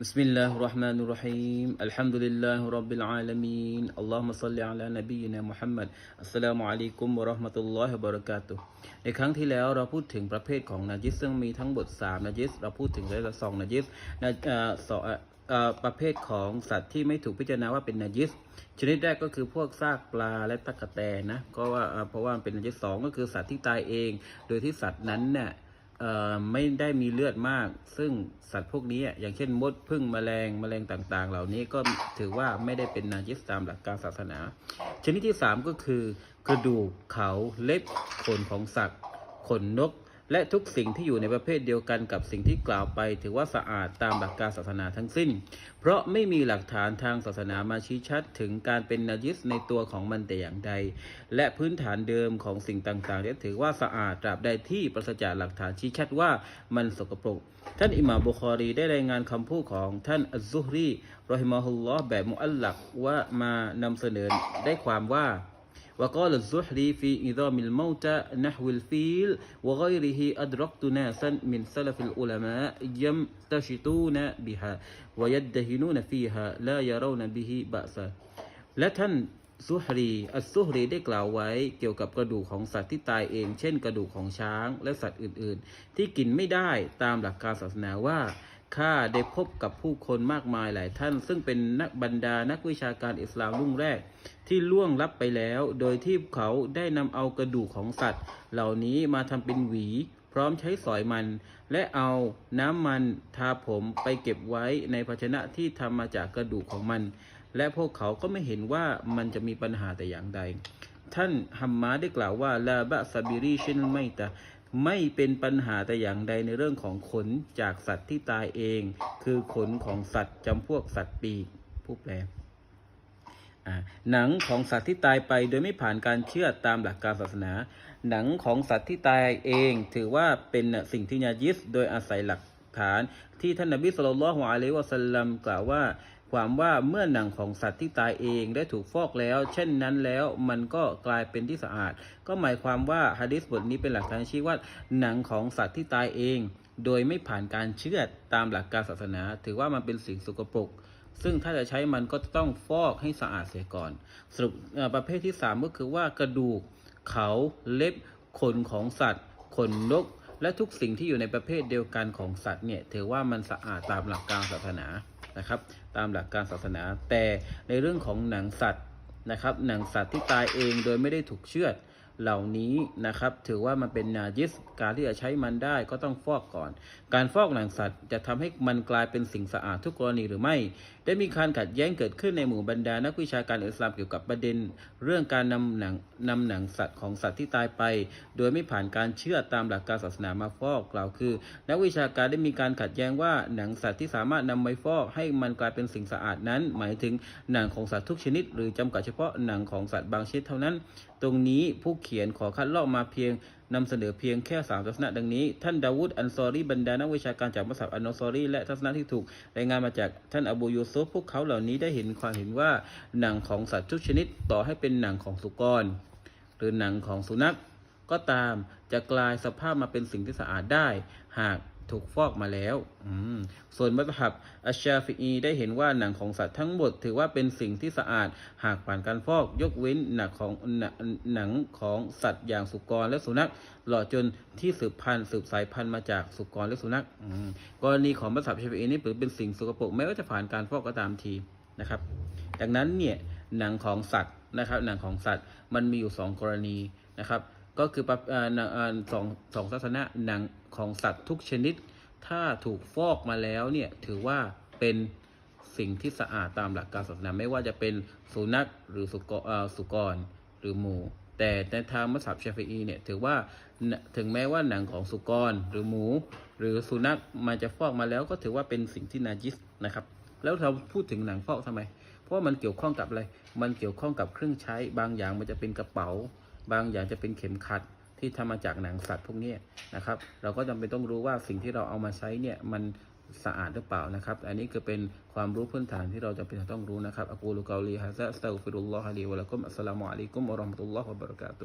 بسم الله الرحمن الرحيم الحمد لله رب العالمين اللهم صل على نبينا محمد السلام عليكم ورحمة الله وبركاته ในครั้งที่แล้วเราพูดถึงประเภทของนาจิสซึ่งมีทั้งหมด3นาจิสเราพูดถึงได้ละสองนาจิสนาเอ่อสองเอ่อเอ่อประเภทของสัตว์ที่ไม่ถูกพิจารณาว่าเป็นนาจิส ชนิดแรกก็คือพวกซากปลาและตะกะแตนนะก็ว่าเอ่อเพราะว่ามันเป็นนาจิสสองก็คือสัตว์ที่ตายเอง โดยที่สัตว์นั้นเนี่ย เอ่อ ไม่ได้มีเลือดมาก ซึ่งสัตว์พวกนี้อย่างเช่นมดพึ่งแมลงแมลงต่างๆ เหล่านี้ก็ถือว่าไม่ได้เป็นนาจิสตามหลักการศาสนา ชนิดที่ 3 ก็คือกระดูกเขาเล็บขนของสัตว์ขนนก และทุกสิ่งที่อยู่ในประเภทเดียวกันกับสิ่งที่กล่าวไป ถือว่าสะอาดตามหลักการศาสนาทั้งสิ้น เพราะไม่มีหลักฐานทางศาสนามาชี้ชัดถึงการเป็นนาจิสในตัวของมันแต่อย่างใด และพื้นฐานเดิมของสิ่งต่างๆนี่ยถือว่าสะอาดตราบใดที่ปราศจากหลักฐานชี้ชัดว่ามันสกปรก ท่านอิหม่ามบุคอรีได้รายงานคำพูดของท่านอัซซุฮรีรอฮิมะฮุลลอฮ์แบบมุอัลลักว่ามานำเสนอได้ความว่า وقال الزهري في إظام الموتى نحو الفيل وغيره أدركت ناسا من سلف العلماء يمتشطون بها ويدهنون فيها لا يرون به بأسا และท่านซุฮรีอัสซุฮรีได้กล่าวไว้เกี่ยวกับกระดูกของสัตว์ที่ตายเอง เช่น กระดูกของช้างและสัตว์อื่น ๆ ที่กินไม่ได้ตามหลักการศาสนาว่า ข้าได้พบกับผู้คนมากมายหลายท่าน ซึ่งเป็นนักบรรดานักวิชาการอิสลามรุ่งแรก ที่ล่วงลับไปแล้ว โดยที่เขาได้นำเอากระดูกของสัตว์ เหล่านี้มาทำเป็นหวี พร้อมใช้สอยมัน และเอาน้ำมันทาผมไปเก็บไว้ในภาชนะที่ทำมาจากกระดูกของมัน และพวกเขาก็ไม่เห็นว่ามันจะมีปัญหาแต่อย่างใด ท่านฮัมมาได้กล่าวว่าลาบะซาบิรีชินไม่ตะ ไม่เป็นปัญหาแต่อย่างใดในเรื่องของขนจากสัตว์ที่ตายเอง คือขนของสัตว์จำพวกสัตว์ปีกผู้แปลหนังของสัตว์ที่ตายไปโดยไม่ผ่านการเชื่อตามหลักการศาสนา หนังของสัตว์ที่ตายเอง ถือว่าเป็นสิ่งที่นายิสโดยอาศัยหลักฐาน ที่ท่านนบีสุลต่านละฮ์อะลัยวะสัลลัมกล่าวว่า ความว่าเมื่อหนังของสัตว์ที่ตายเองได้ถูกฟอกแล้ว เช่นนั้นแล้วมันก็กลายเป็นที่สะอาด ก็หมายความว่าฮะดิษบทนี้เป็นหลักฐานชี้ว่าหนังของสัตว์ที่ตายเอง โดยไม่ผ่านการเชือตามหลักการศาสนา ถือว่ามันเป็นสิ่งสกปรกซึ่งถ้าจะใช้มันก็ต้องฟอกให้สะอาดเสียก่อน สรุปประเภทที่ 3 ก็คือว่ากระดูก เขาเล็บขนของสัตว์ขนนก และทุกสิ่งที่อยู่ในประเภทเดียวกันของสัตว์เนี่ยถือว่ามันสะอาดตามหลักการศาสนา นะครับ ตามหลักการศาสนา แต่ในเรื่องของหนังสัตว์นะครับ หนังสัตว์ที่ตายเองโดยไม่ได้ถูกเชือด เหล่านี้นะครับ ถือว่ามันเป็นนาจิสการที่จะใช้มันได้ก็ต้องฟอกก่อน การฟอกหนังสัตว์จะทำให้มันกลายเป็นสิ่งสะอาดทุกกรณีหรือไม่ ได้มีการขัดแย้งเกิดขึ้นในหมู่บรรดานักวิชาการอิสลามเกี่ยวกับประเด็น เรื่องการนำหนังนำหนังสัตว์ของสัตว์ที่ตายไป โดยไม่ผ่านการเชื่อตามหลักการศาสนามาฟอกกล่าวคือ นักวิชาการได้มีการขัดแย้งว่าหนังสัตว์ที่สามารถนำไปฟอกให้มันกลายเป็นสิ่งสะอาดนั้น หมายถึงหนังของสัตว์ทุกชนิด หรือจำกัดเฉพาะหนังของสัตว์บางชนิดเท่านั้น ตรงนี้ผู้เขียนขอคัดลอกมาเพียงนำเสนอเพียงแค่สามทัศนะดังนี้ ท่านดาวุฒอันซอรีบรรดานักวิชาการจากมัสยิดอันนซอรีและทัศนะที่ถูกรายงานมาจากท่านอบูยูซุฟพวกเขาเหล่านี้ได้เห็นความเห็นว่าหนังของสัตว์ทุกชนิดต่อให้เป็นหนังของสุกร หรือหนังของสุนัข ก็ตามจะกลายสภาพมาเป็นสิ่งที่สะอาดได้ หาก ถูกฟอกมาแล้ว ส่วนมัตฮับอัชชาฟีอีได้เห็นว่าหนังของสัตว์ทั้งหมด ถือว่าเป็นสิ่งที่สะอาดหากผ่านการฟอก ยกเว้นหนังของหนังหนังของสัตว์อย่างสุกรและสุนัขหล่อจนที่สืบพันธุ์สืบสายพันธุ์มาจากสุกรและสุนัขกรณีของมัตฮับชาฟีอีนี่ถือเป็นสิ่งสกปรกแม้ว่าจะผ่านการฟอกก็ตามทีนะครับ ดังนั้นเนี่ยหนังของสัตว์นะครับหนังของสัตว์มันมีอยู่สองกรณีนะครับ ก็คือปสองสองศาสนะหนังของสัตว์ทุกชนิด ถ้าถูกฟอกมาแล้วเนี่ยถือว่าเป็นสิ่งที่สะอาดตามหลักการศาสนาไม่ว่าจะเป็นสุนัขหรือสุกรสุกรหรือหมู แต่ในทางมัสยิดชาฟีเนี่ยถือว่าถึงแม้ว่าหนังของสุกรหรือหมู หรือสุนัขมันจะฟอกมาแล้วก็ถือว่าเป็นสิ่งที่นาจิสนะครับ แล้วเราพูดถึงหนังฟอกทำไม เพราะมันเกี่ยวข้องกับอะไร มันเกี่ยวข้องกับเครื่องใช้บางอย่างมันจะเป็นกระเป๋า บางอย่างจะเป็นเข็มขัดที่ทำมาจากหนังสัตว์พวกนี้นะครับ เราก็จำเป็นต้องรู้ว่าสิ่งที่เราเอามาใช้เนี่ยมันสะอาดหรือเปล่านะครับ อันนี้คือเป็นความรู้พื้นฐานที่เราจะเป็นต้องรู้นะครับ อักูลุกาลีฮะซะอัสตัฟิรุลลอฮะลีวะลักุมอัสสลามุอะลัยกุมวะเราะห์มะตุลลอฮ์วะบะเราะกาตุ